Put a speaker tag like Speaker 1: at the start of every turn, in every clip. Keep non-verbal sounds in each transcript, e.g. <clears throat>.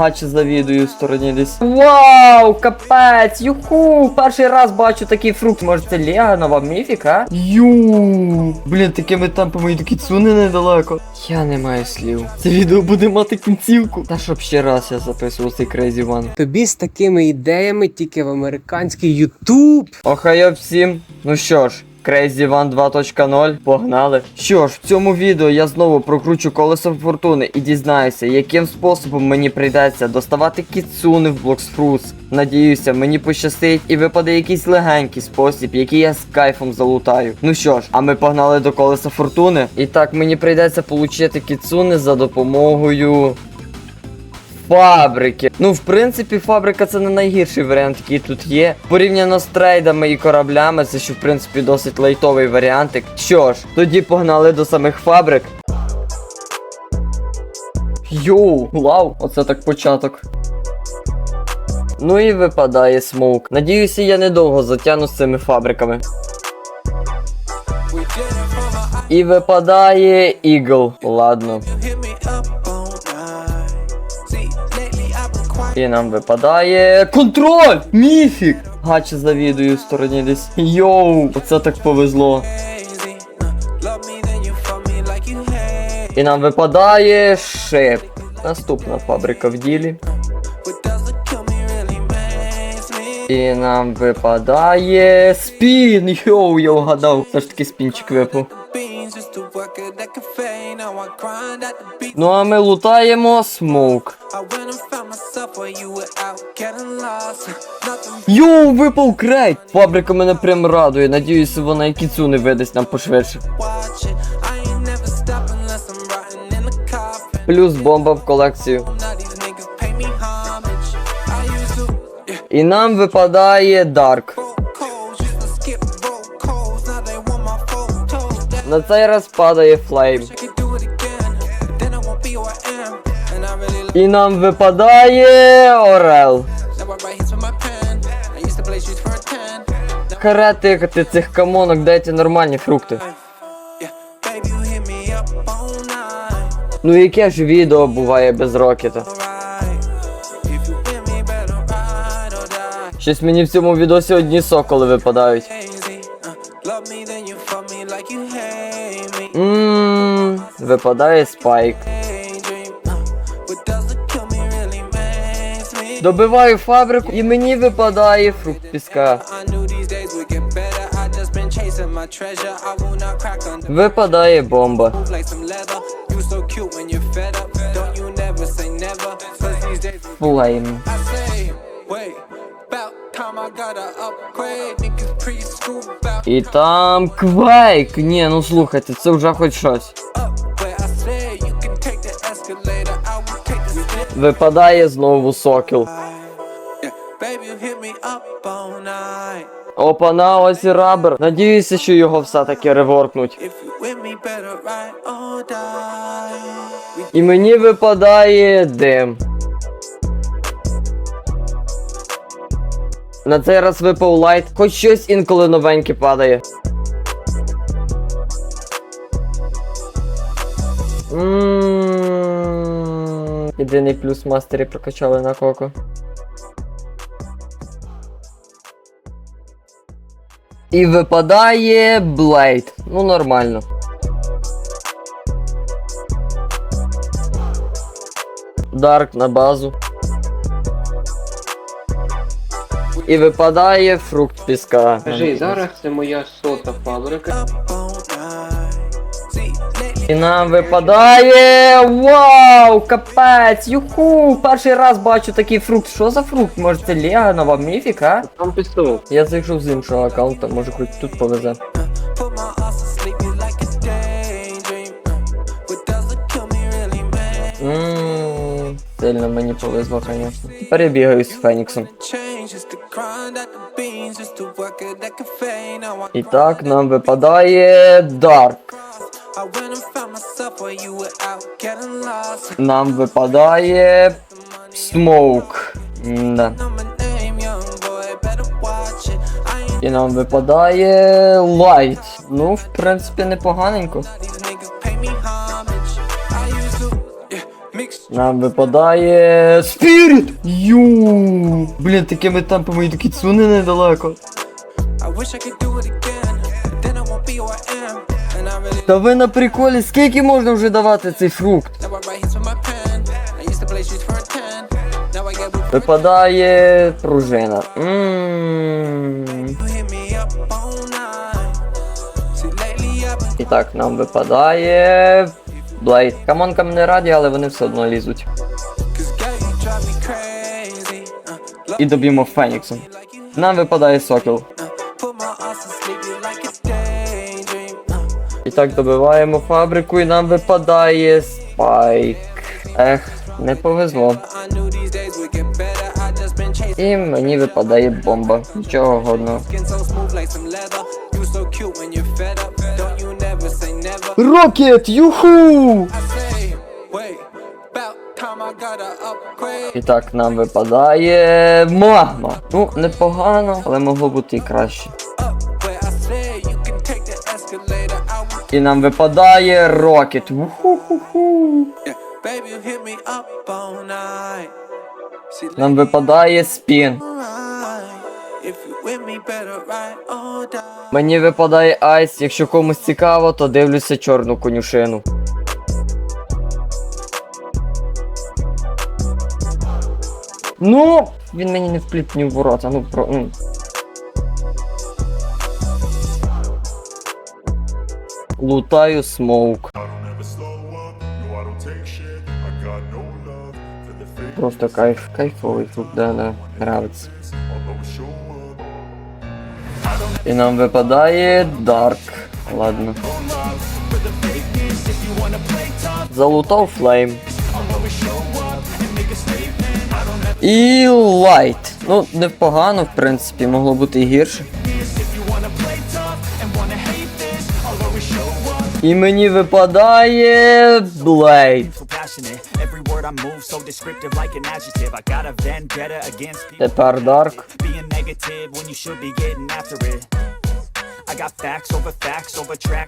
Speaker 1: Гаче завідую в стороні десь. Вау, капець, юху! Перший раз бачу такий фрукт. Може це Лего, нова міфіка? Ю. Блін, такими темпами і до кіцуни недалеко. Я не маю слів. Це відео буде мати кінцівку. Та щоб ще раз я записував цей Crazy One.
Speaker 2: Тобі з такими ідеями тільки в американський Ютуб.
Speaker 1: Охайо всім. Ну що ж. Crazy One 2.0, погнали. Що ж, в цьому відео я знову прокручу колесо фортуни і дізнаюся, яким способом мені прийдеться доставати кіцуни в Fruits. Надіюся, мені пощастить і випаде якийсь легенький спосіб, який я з кайфом залутаю. Ну що ж, а ми погнали до колеса фортуни. І так, мені прийдеться получити кіцуни за допомогою фабрики. Ну, в принципі, фабрика це не найгірший варіант, який тут є. Порівняно з трейдами і кораблями, це що в принципі досить лайтовий варіантик. Що ж, тоді погнали до самих фабрик. Йоу, вау, оце так початок. Ну і випадає смоук. Надіюся, я недовго затягну з цими фабриками. І випадає ігл. Ладно. І нам випадає контроль! Міфік! Гаче завідую в стороні десь. Йоу, оце так повезло. І нам випадає шип. Наступна фабрика в ділі. І нам випадає спін. Йоу, я вгадав. Все ж таки спінчик випав. Ну а ми лутаємо смоук. Йоу, випав крейт! Фабрика мене прям радує. Надіюся, вона і кіцуни видасть нам пошвидше. Плюс бомба в колекцію. І нам випадає Дарк. На цей раз падає флейм. І нам випадає Орел. Харе тикати цих камонок, дайте нормальні фрукти. Ну яке ж відео буває без рокета? Щось мені в цьому відосі одні соколи випадають. Ммм, випадає спайк. Добиваю фабрику і мені випадає фрукт піска. Випадає бомба. Флейм. І там квейк. Ні, ну слухайте, це вже хоч щось. Випадає знову сокіл. Опа-на, ось і рабер. Надіюся, що його все-таки реворкнуть. І мені випадає дим. На цей раз випав лайт, хоч щось інколи новеньке падає. Ммм. Єдиний плюс мастері прокачали на коко. І випадає Блейд. Ну нормально. Дарк на базу. І випадає фрукт піска.
Speaker 2: Кажи, зараз це моя сота фабрика.
Speaker 1: І нам випадає. Вау! Капець! Юху! Перший раз бачу такий фрукт. Що за фрукт? Може це Лего, нова міфіка?
Speaker 2: Там пістол.
Speaker 1: Я зайшов з іншого аккаунта, може хоч тут повезе. Ммм, сильно мені повезло, звісно. Тепер я бігаю з Феніксом. І так, нам випадає Дарк. Нам випадає Смоук. Да. І нам випадає Лайт. Ну, в принципі, непоганенько. Нам випадає. Спіріт! Ю! Блін, такими темпами і до кіцуни недалеко.
Speaker 3: I wish I could do it again,
Speaker 1: Та ви на приколі, скільки можна вже давати цей фрукт? Випадає пружина.
Speaker 3: I've been
Speaker 1: І так, нам випадає. Блейд. Камонкам не раді, але вони все одно лізуть.
Speaker 3: Uh,
Speaker 1: І доб'ємо Феніксом. Нам випадає сокіл. І так добиваємо фабрику, і нам випадає спайк. Ех, не повезло. І мені випадає бомба. Нічого годного.
Speaker 3: Never.
Speaker 1: Рокет! Юху! І так, нам випадає магма. Ну, непогано, але могло бути і краще. І нам випадає рокет. Нам випадає спін. Мені випадає айс. Якщо комусь цікаво, то дивлюся чорну конюшину. Ну, він мені не впліпнів ворота. Ну про.
Speaker 4: The fake
Speaker 1: Просто кайф, кайфовий тут, да, да,
Speaker 4: up.
Speaker 1: І нам випадає Дарк. Ладно. Залутав флейм. І лайт. Ну, непогано, в принципі, могло бути і гірше.
Speaker 5: a vendetta against people
Speaker 1: Тепер Дарк.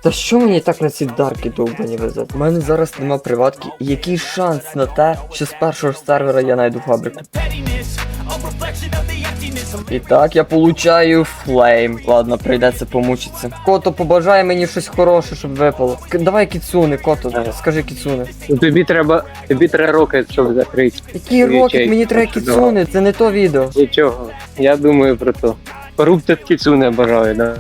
Speaker 1: Та що мені так на ці дарки довбані везе? У мене зараз нема приватки. І який шанс на те, що з першого ж сервера я знайду фабрику? І так, я получаю флейм. Ладно, прийдеться помучитися. Кото, побажай мені щось хороше, щоб випало. К- Давай кіцуни, кото, скажи кіцуни.
Speaker 2: Тобі треба, тобі треба рокет, щоб закрити.
Speaker 1: Який
Speaker 2: Ячейки,
Speaker 1: рокет, мені треба кіцуни, це не то відео.
Speaker 2: Нічого, я думаю про то. Коруптед кіцуне бажаю, да.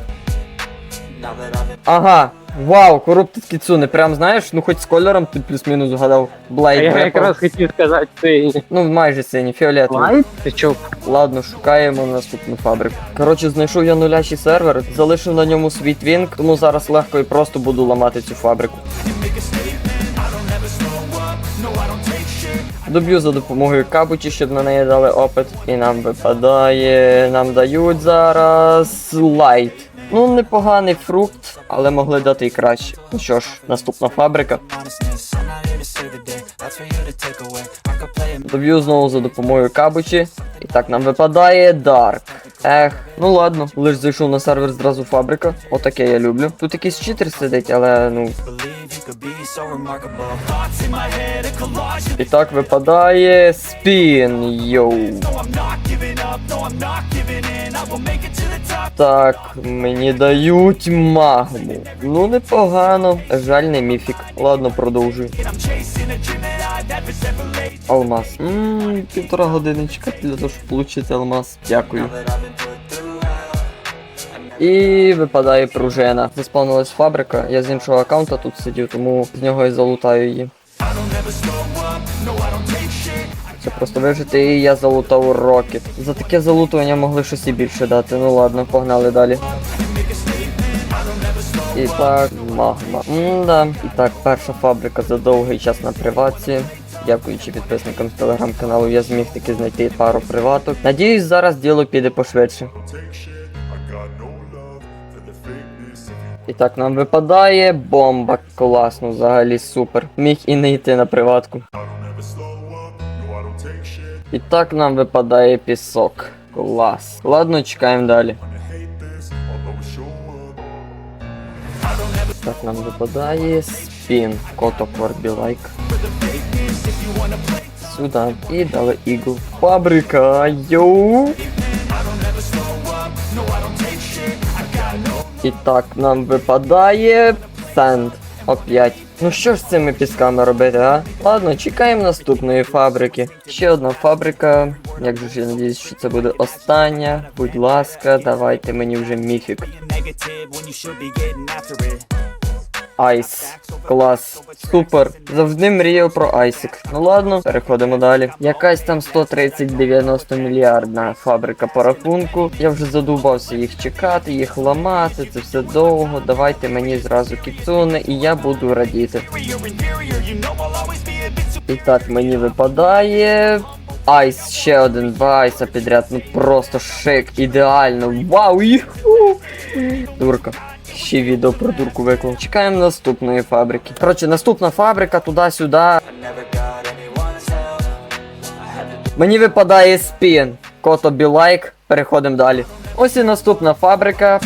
Speaker 1: Ага. Вау, Corrupted Кіцуни, прям знаєш, ну хоч з кольором ти плюс-мінус згадав.
Speaker 2: А я якраз хотів сказати цей.
Speaker 1: Ну, майже синій, фіолетовий.
Speaker 2: Ти чо?
Speaker 1: Ладно, шукаємо наступну фабрику. Коротше, знайшов я нулячий сервер, залишив на ньому свій твінк, тому зараз легко і просто буду ламати цю фабрику. Доб'ю за допомогою кабучі, щоб на неї дали опит. І нам випадає. Нам дають зараз лайт. Ну, непоганий фрукт, але могли дати і краще. Ну що ж, наступна фабрика. Доб'ю знову за допомогою кабучі. І так нам випадає Дарк. Ех, ну ладно, лиш зайшов на сервер зразу фабрика. Отаке я люблю. Тут якийсь читер сидить, але ну. І так випадає спін. Йоу. Так, мені дають магму. Ну непогано. Жаль, не міфік. Ладно, продовжуй. Алмаз. Ммм, півтора години чекати для того, щоб отримати алмаз. Дякую. І випадає пружина. Заспавнилась фабрика. Я з іншого аккаунта тут сидів, тому з нього і залутаю її. Це просто вижити, і я залутав рокет. За таке залутування могли щось і більше дати. Ну ладно, погнали далі. І так, магма. М-да. І так, перша фабрика за довгий час на приватці. Дякуючи підписникам з телеграм-каналу, я зміг таки знайти пару приваток. Надіюсь, зараз діло піде пошвидше. І так, нам випадає бомба. Класно, взагалі супер. Міг і не йти на приватку. І так нам випадає пісок. Клас. Ладно, чекаємо далі.
Speaker 4: Wanna hate this, I'll always show up.
Speaker 1: Так, нам випадає спін. Кото Корбі лайк. Сюди. І дали ігл. Фабрика. Йоу. І так, нам випадає сенд. Опять. Ну що ж з цими пісками робити, а? Ладно, чекаємо наступної фабрики. Ще одна фабрика. Як же ж я надіюсь, що це буде остання. Будь ласка, давайте мені вже міфік. Айс. Клас. Супер. Завжди мріяв про Айсик. Ну ладно, переходимо далі. Якась там 130-90 мільярдна фабрика по рахунку. Я вже задубався їх чекати, їх ламати. Це все довго. Давайте мені зразу кіцуне і я буду радіти. І так мені випадає. Айс, ще один, два айса підряд. Ну просто шик, ідеально. Вау! Дурка. Ще відео про дурку виклав. Чекаємо наступної фабрики. Коротше, наступна фабрика туди-сюди. Мені випадає спін. Кото білайк. Переходимо далі. Ось і наступна фабрика.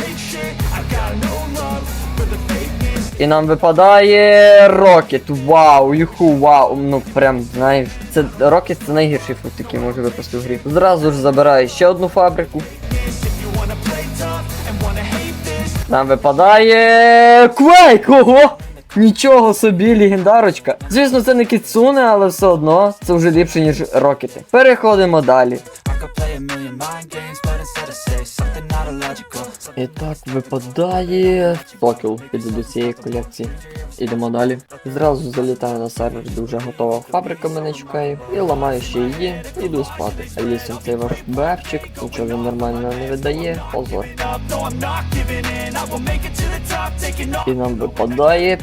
Speaker 1: І нам випадає Рокет. Вау, юху, вау. Ну прям знаєш. Це Рокет це найгірший фрукт, який може випасти в грі. Зразу ж забираю ще одну фабрику. Нам випадає Квейк! Ого! Нічого собі, легендарочка. Звісно, це не кіцуне, але все одно це вже ліпше, ніж рокети. Переходимо далі. І так випадає Сокіл піде до цієї колекції. Ідемо далі. Зразу залітаю на сервер, де вже готова фабрика мене чекає. І ламаю ще її, іду спати. А лісом цей ваш бефчик, нічого він нормально не видає, позор. І нам випадає.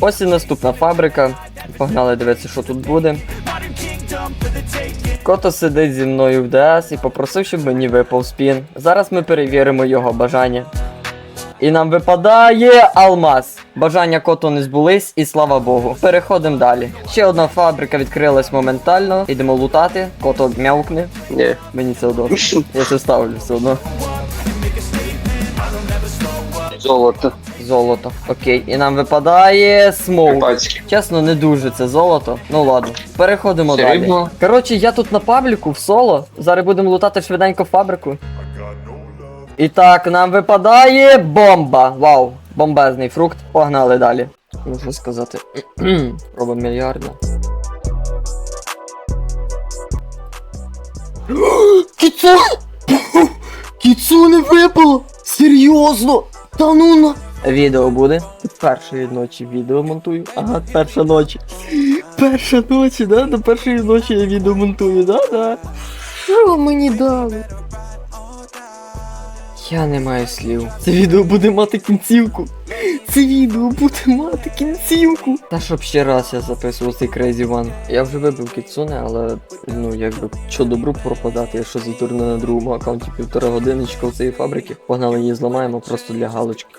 Speaker 1: Ось і наступна фабрика. Погнали дивитися, що тут буде. Кото сидить зі мною в ДС і попросив, щоб мені випав спін. Зараз ми перевіримо його бажання. І нам випадає алмаз. Бажання кото не збулись, і слава Богу. Переходимо далі. Ще одна фабрика відкрилась моментально. Ідемо лутати. Кото м'явкне. Ні, мені це одно. Я це ставлю все одно.
Speaker 6: Золото.
Speaker 1: Золото. Окей. І нам випадає смоук. Чесно, не дуже це золото. Ну ладно. Переходимо далі. Коротше, я тут на пабліку в соло. Зараз будемо лутати швиденько фабрику. І так, нам випадає бомба. Вау, бомбезний фрукт. Погнали далі. Що сказати. <clears throat> Робимо мільярдна. <gasps> Кіцу! <gasps> Кіцу не випало! Серйозно! Та ну на! Відео буде. Першої ночі відео монтую. Ага, перша ночі. Перша ночі, да? До першої ночі я відео монтую, да? Да. Що мені дали? Я не маю слів. Це відео буде мати кінцівку. Це відео буде мати кінцівку. Та щоб ще раз я записував цей Crazy One. Я вже вибив кіцуне, але ну якби що добру пропадати, я що на другому аккаунті півтора годиночка у цієї фабрики. Погнали її зламаємо просто для галочки.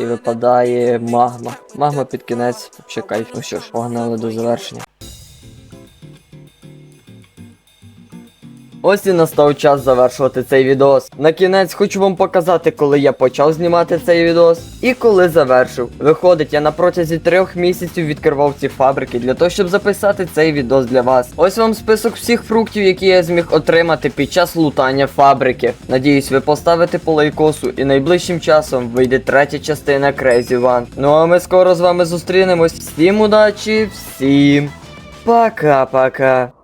Speaker 1: І випадає магма. Магма під кінець. Ще кайф. Ну що ж, погнали до завершення. Ось і настав час завершувати цей відос. На кінець хочу вам показати, коли я почав знімати цей відос і коли завершив. Виходить, я на протязі трьох місяців відкривав ці фабрики для того, щоб записати цей відос для вас. Ось вам список всіх фруктів, які я зміг отримати під час лутання фабрики. Надіюсь, ви поставите по лайкосу і найближчим часом вийде третя частина Crazy One. Ну а ми скоро з вами зустрінемось. Всім удачі, всім пока-пока.